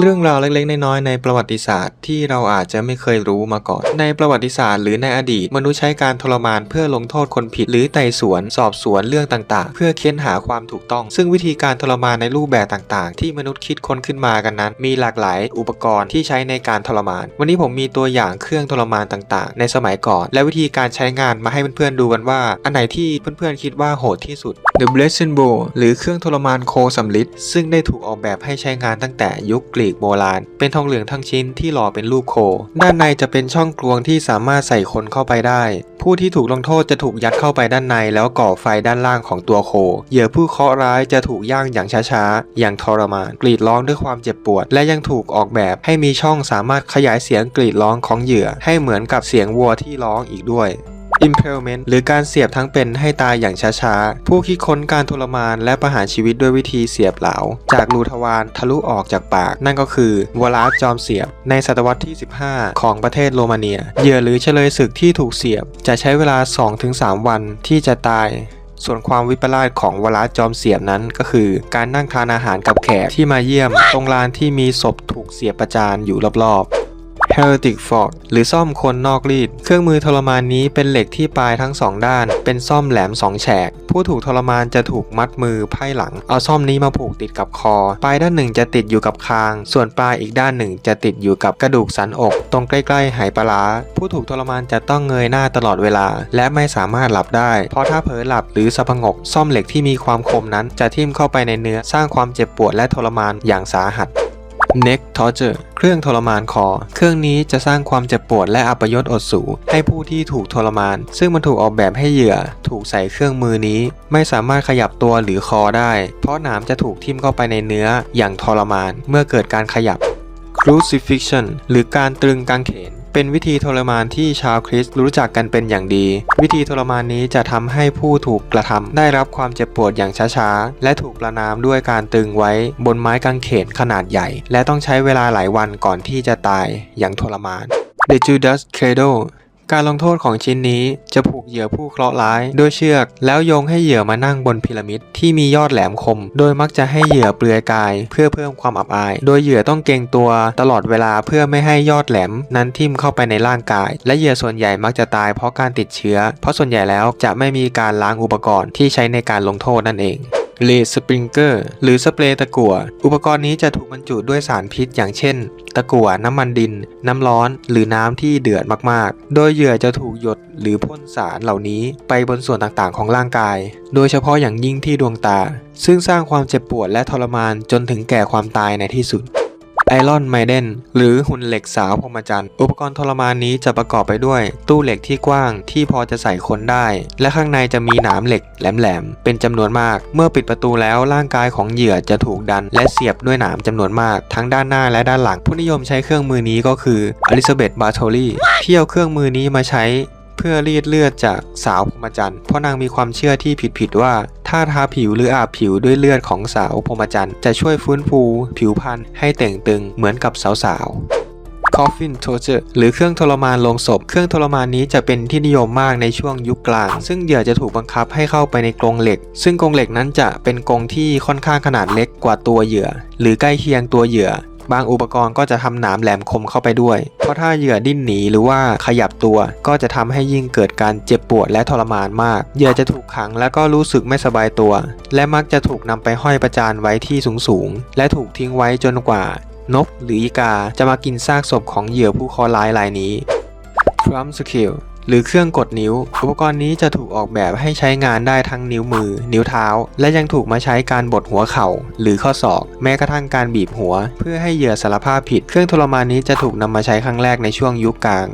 เรื่องราวเล็กๆ น้อยๆในประวัติศาสตร์ที่เราอาจจะไม่เคยรู้มาก่อน ในประวัติศาสตร์หรือในอดีต มนุษย์ใช้การทรมานเพื่อลงโทษคนผิด หรือไต่สวนสอบสวนเรื่องต่างๆ เพื่อเค้นหาความถูกต้อง ซึ่งวิธีการทรมานในรูปแบบต่างๆ ที่มนุษย์คิดค้นขึ้นมากันนั้น มีหลากหลายอุปกรณ์ที่ใช้ในการทรมาน วันนี้ผมมีตัวอย่างเครื่องทรมานต่างๆ ในสมัยก่อน และวิธีการใช้งานมาให้เพื่อนๆดูกันว่า อันไหนที่เพื่อนๆคิดว่าโหดที่สุด The Blessing Bow หรือเครื่องทรมานโคสำลิดซึ่งได้ถูกออกแบบให้ใช้งานตั้งแต่ยุคกรีกโบราณ เป็นทองเหลืองทั้งชิ้นที่หล่อเป็นรูปโค ด้านในจะเป็นช่องกลวงที่สามารถใส่คนเข้าไปได้ ผู้ที่ถูกลงโทษจะถูกยัดเข้าไปด้านในแล้วก่อไฟด้านล่างของตัวโค เหยื่อผู้เคราะห์ร้ายจะถูกย่างอย่างช้าๆ อย่างทรมาน กรีดร้องด้วยความเจ็บปวด และยังถูกออกแบบให้มีช่องสามารถขยายเสียงกรีดร้องของเหยื่อ ให้เหมือนกับเสียงวัวที่ร้องอีกด้วย Impalement หรือการเสียบทั้งเป็นให้ตายอย่างช้าๆ ผู้คิดค้นการทรมานและประหารชีวิตด้วยวิธีเสียบเหลา จากรูทวารทะลุออกจากปาก นั่นก็คือวลาสจอมเสียบ ในศตวรรษที่ 15 ของประเทศโรมาเนีย เหยื่อหรือเฉลยศึกที่ถูกเสียบ จะใช้เวลา 2-3 วันที่จะตายส่วนความวิปลาสของวลาสจอมเสียบนั้นก็คือ การนั่งทานอาหารกับแขกที่มาเยี่ยม ตรงลานที่มีศพถูกเสียบประจานอยู่รอบๆ Heretic Fork หรือซ่อมคนนอกรีด เครื่องมือทรมานนี้เป็นเหล็กที่ปลายทั้งสองด้าน เป็นซ่อมแหลมสองแฉก ผู้ถูกทรมานจะถูกมัดมือไพ่หลัง เอาซ่อมนี้มาผูกติดกับคอ ปลายด้านหนึ่งจะติดอยู่กับคาง ส่วนปลายอีกด้านหนึ่งจะติดอยู่กับกระดูกสันอก ตรงใกล้ๆไหปลาผู้ถูกทรมานจะต้องเงยหน้าตลอดเวลา และไม่สามารถหลับได้ เพราะถ้าเผลอหลับหรือสะพงก ซ่อมเหล็กที่มีความคมนั้นจะทิ่มเข้าไปในเนื้อสร้างความเจ็บปวดและทรมานอย่างสาหัส Neck Torture เครื่องทรมานคอ เครื่องนี้จะสร้างความเจ็บปวดและอัปยศอดสู ให้ผู้ที่ถูกทรมาน ซึ่งมันถูกออกแบบให้เหยื่อ ถูกใส่เครื่องมือนี้ ไม่สามารถขยับตัวหรือคอได้ เพราะหนามจะถูกทิ่มเข้าไปในเนื้ออย่างทรมาน เมื่อเกิดการขยับ Crucifixion หรือการตรึงกางเขน เป็นวิธีทรมานที่ชาวคริสต์รู้จักกันเป็นอย่างดี วิธีทรมานนี้จะทำให้ผู้ถูกกระทำได้รับความเจ็บปวดอย่างช้าๆ และถูกประนามด้วยการตึงไว้บนไม้กางเขนขนาดใหญ่ และต้องใช้เวลาหลายวันก่อนที่จะตายอย่างทรมาน The Judas Cradle การลงโทษของชิ้นนี้จะผูกเหยื่อผู้เคราะห์ร้ายด้วยเชือก แล้วโยงให้เหยื่อมานั่งบนพีระมิดที่มียอดแหลมคม โดยมักจะให้เหยื่อเปลือยกาย เพื่อเพิ่มความอับอาย โดยเหยื่อต้องเกรงตัวตลอดเวลาเพื่อไม่ให้ยอดแหลม นั้นทิ่มเข้าไปในร่างกาย และเหยื่อส่วนใหญ่มักจะตายเพราะการติดเชื้อ เพราะส่วนใหญ่แล้วจะไม่มีการล้างอุปกรณ์ที่ใช้ในการลงโทษนั่นเอง เลสปริงเกอร์หรือสเปรย์ตะกั่วอุปกรณ์นี้จะถูกบรรจุด้วยสารพิษอย่างเช่น ตะกั่วน้ำมันดิน น้ำร้อน หรือน้ำที่เดือดมากๆ โดยเหยื่อจะถูกหยดหรือพ่นสารเหล่านี้ไปบนส่วนต่างๆของร่างกาย โดยเฉพาะอย่างยิ่งที่ดวงตา ซึ่งสร้างความเจ็บปวดและทรมานจนถึงแก่ความตายในที่สุด ไอรอนไมเดนหรือหุ่นเหล็กสาวพรหมจรรย์อุปกรณ์ทรมานนี้จะประกอบไปด้วย ตู้เหล็กที่กว้างที่พอจะใส่คนได้ และข้างในจะมีหนามเหล็กแหลมๆเป็นจำนวนมาก เมื่อปิดประตูแล้วร่างกายของเหยื่อจะถูกดัน และเสียบด้วยหนามจำนวนมาก ทั้งด้านหน้าและด้านหลังผู้นิยมใช้เครื่องมือนี้ก็คืออลิซาเบธบาโทลีที่เอาเครื่องมือนี้มาใช้ เพื่อรีดเลือดจากสาวพรหมจรรย์เพราะนางมีความเชื่อที่ผิดๆว่า ถ้าทาผิวหรืออาบผิวด้วยเลือดของสาวพรหมจรรย์จะช่วยฟื้นฟูผิวพรรณให้เต่งตึงเหมือนกับสาวๆ Coffin Torture หรือเครื่องทรมานลงศพ เครื่องทรมานนี้จะเป็นที่นิยมมากในช่วงยุคกลาง ซึ่งเหยื่อจะถูกบังคับให้เข้าไปในกรงเหล็ก ซึ่งกรงเหล็กนั้นจะเป็นกรงที่ค่อนข้างขนาดเล็กกว่าตัวเหยื่อ หรือใกล้เคียงตัวเหยื่อ บางอุปกรณ์ก็จะทำหนามแหลมคมเข้าไปด้วย เพราะถ้าเหยื่อดิ้นหนีหรือว่าขยับตัวก็จะทำให้ยิ่งเกิดการเจ็บปวดและทรมานมาก เหยื่อจะถูกขังและก็รู้สึกไม่สบายตัว และมักจะถูกนำไปห้อยประจานไว้ที่สูงๆและถูกทิ้งไว้จนกว่านกหรืออีกาจะมากินซากศพของเหยื่อผู้คราะห์ร้ายรายนี้ Drum Scale หรือเครื่องกดนิ้ว อุปกรณ์นี้จะถูกออกแบบให้ใช้งานได้ทั้งนิ้วมือ นิ้วเท้า และยังถูกมาใช้การบดหัวเข่า หรือข้อศอก แม้กระทั่งการบีบหัว เพื่อให้เหยื่อสารภาพผิด เครื่องทรมานนี้จะถูกนำมาใช้ครั้งแรกในช่วงยุคกลาง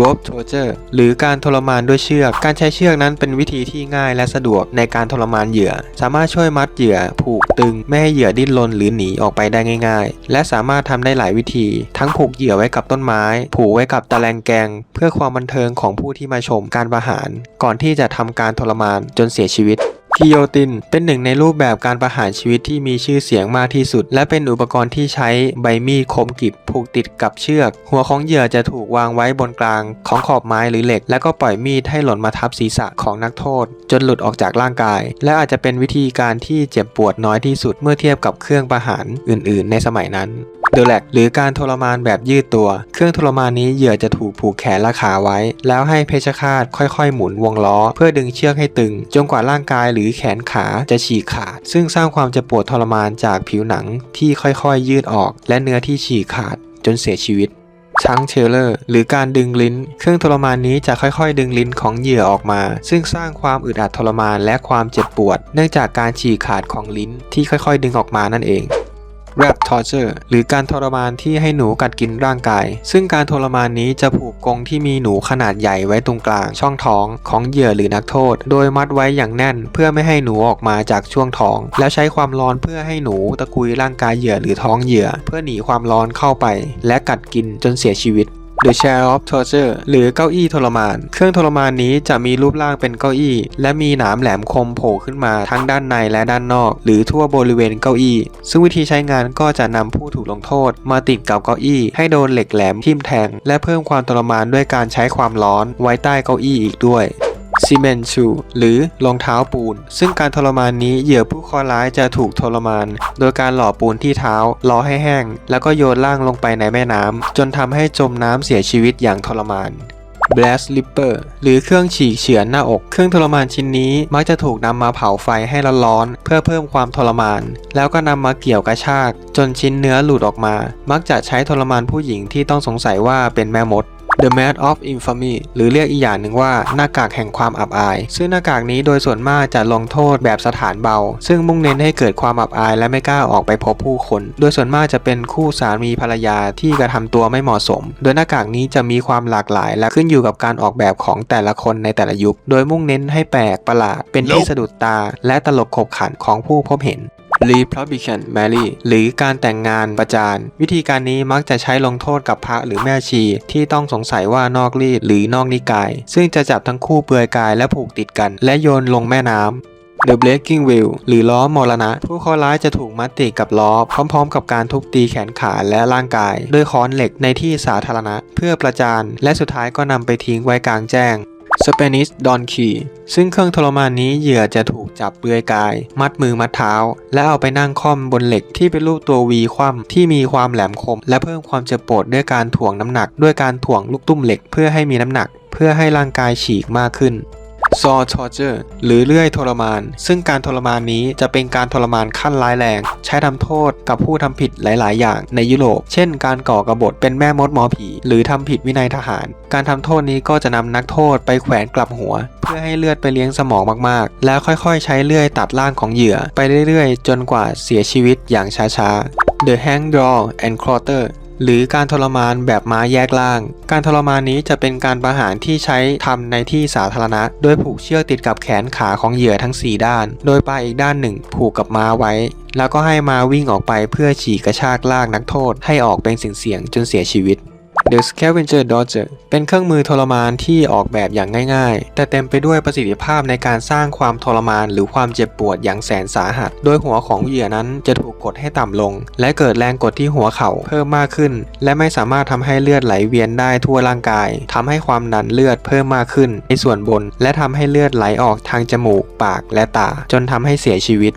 rope torture หรือการทรมานด้วยเชือก การใช้เชือกนั้นเป็นวิธีที่ง่ายและสะดวกในการทรมานเหยื่อ สามารถช่วยมัดเหยื่อ ผูกตึง ไม่ให้เหยื่อดิ้นรนหรือหนีออกไปได้ง่าย ๆ และสามารถทำได้หลายวิธี ทั้งผูกเหยื่อไว้กับต้นไม้ ผูกไว้กับตะแลงแกง เพื่อความบันเทิงของผู้ที่มาชมการประหาร ก่อนที่จะทำการทรมานจนเสียชีวิต กิโยติน เป็นหนึ่งในรูปแบบการประหารชีวิตที่มีชื่อเสียงมากที่สุด และเป็นอุปกรณ์ที่ใช้ใบมีดคมกริบผูกติดกับเชือก หัวของเหยื่อจะถูกวางไว้บนกลางของขอบไม้หรือเหล็ก แล้วก็ปล่อยมีดให้หล่นมาทับศีรษะของนักโทษ จนหลุดออกจากร่างกาย และอาจจะเป็นวิธีการที่เจ็บปวดน้อยที่สุดเมื่อเทียบกับเครื่องประหารอื่น ๆ ในสมัยนั้น The Lag หรือการทรมานแบบยืดตัว เครื่องทรมานนี้เหยื่อจะถูกผูกแขนและขาไว้ แล้วให้เพชฌฆาตค่อยๆ หมุนวงล้อ เพื่อดึงเชือกให้ตึง จนกว่าร่างกายหรือแขนขาจะฉีกขาด ซึ่งสร้างความเจ็บปวดทรมานจากผิวหนังที่ค่อยๆ ยืดออก และเนื้อที่ฉีกขาด จนเสียชีวิตชังเทเลอร์หรือการดึงลิ้น เครื่องทรมานนี้จะค่อยๆ ดึงลิ้นของเหยื่อออกมา ซึ่งสร้างความอึดอัดทรมานและความเจ็บปวด เนื่องจากการฉีกขาดของลิ้นที่ค่อยๆ ดึงออกมานั่นเอง Rat Torture หรือการทรมานที่ให้หนูกัดกินร่างกาย ซึ่งการทรมานนี้จะผูกกรงที่มีหนูขนาดใหญ่ไว้ตรงกลางช่องท้องของเหยื่อหรือนักโทษ โดยมัดไว้อย่างแน่นเพื่อไม่ให้หนูออกมาจากช่วงท้อง แล้วใช้ความร้อนเพื่อให้หนูตะกุยร่างกายเหยื่อหรือท้องเหยื่อ เพื่อหนีความร้อนเข้าไป และกัดกินจนเสียชีวิต The Chair of Torture หรือเก้าอี้ทรมาน เครื่องทรมานนี้จะมีรูปร่างเป็นเก้าอี้ และมีหนามแหลมคมโผล่ขึ้นมาทั้งด้านในและด้านนอก หรือทั่วบริเวณเก้าอี้ ซึ่งวิธีใช้งานก็จะนำผู้ถูกลงโทษ มาติดกับเก้าอี้ ให้โดนเหล็กแหลมทิ่มแทง และเพิ่มความทรมานด้วยการใช้ความร้อนไว้ใต้เก้าอี้อีกด้วย ซีเมนชูหรือรองเท้าปูน ซึ่งการทรมานนี้เหยื่อผู้เคราะห์ร้ายจะถูกทรมาน โดยการหล่อปูนที่เท้ารอให้แห้ง แล้วก็โยนล่างลงไปในแม่น้ำจนทำให้จมน้ำเสียชีวิตอย่างทรมาน Blast Ripper หรือเครื่องฉีกเฉือนหน้าอก เครื่องทรมานชิ้นนี้มักจะถูกนำมาเผาไฟให้ร้อนๆเพื่อเพิ่มความทรมาน แล้วก็นำมาเกี่ยวกระชาก จนชิ้นเนื้อหลุดออกมา มักจะใช้ทรมานผู้หญิงที่ต้องสงสัยว่าเป็นแม่มด The Mask of Infamy หรือเรียกอีกอย่างหนึ่งว่าหน้ากากแห่งความอับอาย ซึ่งหน้ากากนี้โดยส่วนมากจะลงโทษแบบสถานเบา ซึ่งมุ่งเน้นให้เกิดความอับอายและไม่กล้าออกไปพบผู้คน โดยส่วนมากจะเป็นคู่สามีภรรยาที่กระทำตัวไม่เหมาะสม โดยหน้ากากนี้จะมีความหลากหลาย และขึ้นอยู่กับการออกแบบของแต่ละคนในแต่ละยุค โดยมุ่งเน้นให้แปลกประหลาดเป็นที่สะดุดตา และตลกขบขันของผู้พบเห็น Republican Marry หรือการแต่งงานประจาน วิธีการนี้มักจะใช้ลงโทษกับพระหรือแม่ชีที่ต้องสงสัยว่านอกรีดหรือนอกนิกาย ซึ่งจะจับทั้งคู่เปลือยกายและผูกติดกัน และโยนลงแม่น้ำ The Breaking Wheel หรือล้อมรณะ ผู้เคราะห์ร้ายจะถูกมัดติดกับล้อ พร้อมๆ กับการทุบตีแขนขาและร่างกาย ด้วยค้อนเหล็กในที่สาธารณะ เพื่อประจานและสุดท้ายก็นำไปทิ้งไว้กลางแจ้ง Spanish Donkey ซึ่งเครื่องทรมานนี้เหยื่อจะถูกจับเปลือยกาย มัดมือมัดเท้า และเอาไปนั่งค่อมบนเหล็กที่เป็นรูปตัววีคว่ำที่มีความแหลมคม และเพิ่มความเจ็บปวดด้วยการถ่วงน้ำหนัก ด้วยการถ่วงลูกตุ้มเหล็กเพื่อให้มีน้ำหนัก เพื่อให้ร่างกายฉีกมากขึ้น Saw Torture หรือเลื่อยทรมาน ซึ่งการทรมานนี้จะเป็นการทรมานขั้นร้ายแรง ใช้ทำโทษกับผู้ทำผิดหลาย ๆ อย่างในยุโรป เช่น การก่อกบฏเป็นแม่มดหมอผี หรือทำผิดวินัยทหาร การทำโทษนี้ก็จะนำนักโทษไปแขวนกลับหัว เพื่อให้เลือดไปเลี้ยงสมองมาก ๆ แล้วค่อย ๆ ใช้เลื่อยตัดร่างของเหยื่อ ไปเรื่อย ๆ จนกว่าเสียชีวิตอย่างช้า ๆ The Hang Draw and Quarter หรือการทรมานแบบม้าแยกล่าง การทรมานนี้จะเป็นการประหารที่ใช้ทำในที่สาธารณะ โดยผูกเชือกติดกับแขนขาของเหยื่อทั้ง 4 ด้าน โดยปลายอีกด้านหนึ่งผูกกับม้าไว้ แล้วก็ให้ม้าวิ่งออกไปเพื่อฉีกกระชากลากนักโทษให้ออกเป็นเสียงๆจนเสียชีวิต The Scavenger Dodger เป็นเครื่องมือทรมานที่ออกแบบอย่างง่ายๆ แต่เต็มไปด้วยประสิทธิภาพในการสร้างความทรมานหรือความเจ็บปวดอย่างแสนสาหัส โดยหัวของเหยื่อนั้นจะถูกกดให้ต่ำลง และเกิดแรงกดที่หัวเข่าเพิ่มมากขึ้น และไม่สามารถทำให้เลือดไหลเวียนได้ทั่วร่างกายทำให้ความดันเลือดเพิ่มมากขึ้น ในส่วนบน และทำให้เลือดไหลออกทางจมูก ปากและตา จนทำให้เสียชีวิต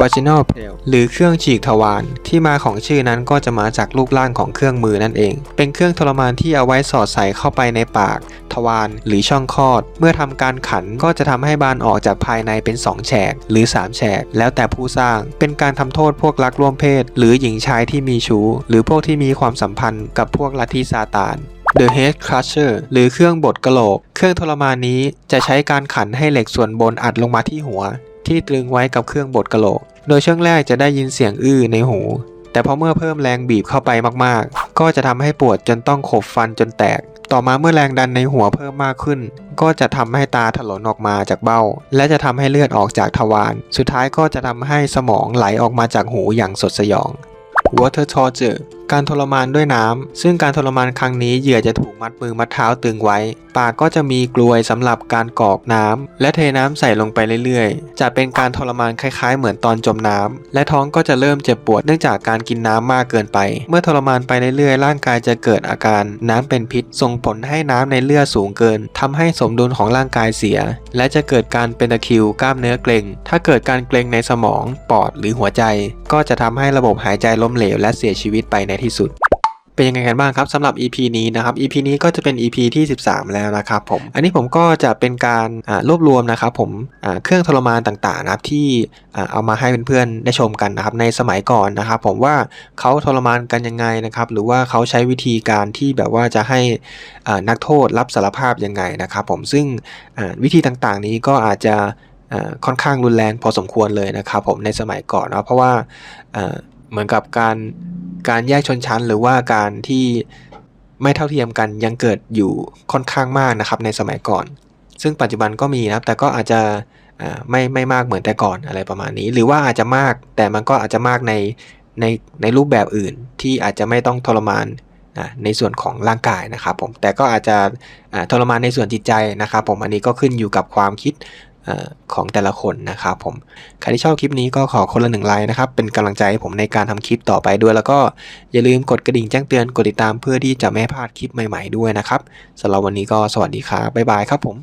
vaginal p a l หรือเครื่องฉีกทวารที่มาของชื่อนั้นก็จะมาจากรูปร่างของเครื่องมือนั่นเอง เป็นเครื่องทรมานที่เอาไว้สอดใส่เข้าไปในปาก ทวารหรือช่องคลอด เมื่อทำการขันก็จะทำให้บานออกจากภายในเป็น 2 แฉกหรือ 3 แฉก แล้วแต่ผู้สร้างเป็นการทำโทษพวกรักร่วมเพศ หรือหญิงชายที่มีชู้ หรือพวกที่มีความสัมพันธ์กับพวกลัทธิซาตาน The Head Crusher หรือเครื่องบดกระโหลก เครื่องทรมานนี้จะใช้การขันให้เหล็กส่วนบนอัดลงมาที่หัว ที่ตรึงไว้กับเครื่องบดกระโหลก โดยช่วงแรกจะได้ยินเสียงอื้อในหู แต่พอเมื่อเพิ่มแรงบีบเข้าไปมากๆ ก็จะทำให้ปวดจนต้องขบฟันจนแตก ต่อมาเมื่อแรงดันในหัวเพิ่มมากขึ้น ก็จะทำให้ตาถลนออกมาจากเบ้า และจะทำให้เลือดออกจากทวาร สุดท้ายก็จะทำให้สมองไหลออกมาจากหูอย่างสดสยอง Water Torture การทรมานด้วยน้ำ ซึ่งการทรมานครั้งนี้เหยื่อจะถูกมัดมือมัดเท้าตึงไว้ ปากก็จะมีกลวยสำหรับการกรอกน้ำ และเทน้ำใส่ลงไปเรื่อยๆ จะเป็นการทรมานคล้ายๆ เหมือนตอนจมน้ำ และท้องก็จะเริ่มเจ็บปวดเนื่องจากการกินน้ำมากเกินไป เมื่อทรมานไปเรื่อยๆ ร่างกายจะเกิดอาการน้ำเป็นพิษ ส่งผลให้น้ำในเลือดสูงเกิน ทำให้สมดุลของร่างกายเสีย และจะเกิดการเป็นตะคิวกล้ามเนื้อเกร็ง ถ้าเกิดการเกร็งในสมอง ปอดหรือหัวใจ ก็จะทำให้ระบบหายใจล้มเหลวและเสียชีวิตไปในทที่สุดเป็นยังไงกันบ้างครับสำหรับ EP นี้นะครับ EP นี้ก็จะเป็น EP ที่ 13 แล้วนะครับผม อันนี้ผมก็จะเป็นการรวบรวมนะครับผมเครื่องทรมานต่างๆนะครับที่เอามาให้เพื่อนๆได้ชมกันนะครับในสมัยก่อนนะครับ ผมว่าเขาทรมานกันยังไงนะครับหรือว่าเขาใช้วิธีการที่แบบว่าจะให้นักโทษรับสารภาพยังไงนะครับผมซึ่งวิธีต่างๆ นี้ก็อาจจะค่อนข้างรุนแรงพอสมควรเลยนะครับผมในสมัยก่อนเนาะเพราะว่า เหมือนกับการการแยกชนชั้น หรือว่าการที่ไม่เท่าเทียมกันยังเกิดอยู่ค่อนข้างมากนะครับในสมัยก่อน ซึ่งปัจจุบันก็มีนะครับ แต่ก็อาจจะไม่ไม่มากเหมือนแต่ก่อนอะไรประมาณนี้ หรือว่าอาจจะมากแต่มันก็อาจจะมากในในในรูปแบบอื่นที่อาจจะไม่ต้องทรมานในส่วนของร่างกายนะครับผมแต่ก็อาจจะทรมานในส่วนจิตใจนะครับผมอันนี้ก็ขึ้นอยู่กับความคิด ของแต่ละคนนะครับผมใครที่ชอบคลิปนี้ก็ขอคนละหนึ่งไลค์นะครับ เป็นกำลังใจให้ผมในการทำคลิปต่อไปด้วย แล้วก็อย่าลืมกดกระดิ่งแจ้งเตือนกดติดตามเพื่อที่จะไม่พลาดคลิปใหม่ ๆด้วยนะครับสำหรับวันนี้ก็สวัสดีครับบ๊ายบายครับผม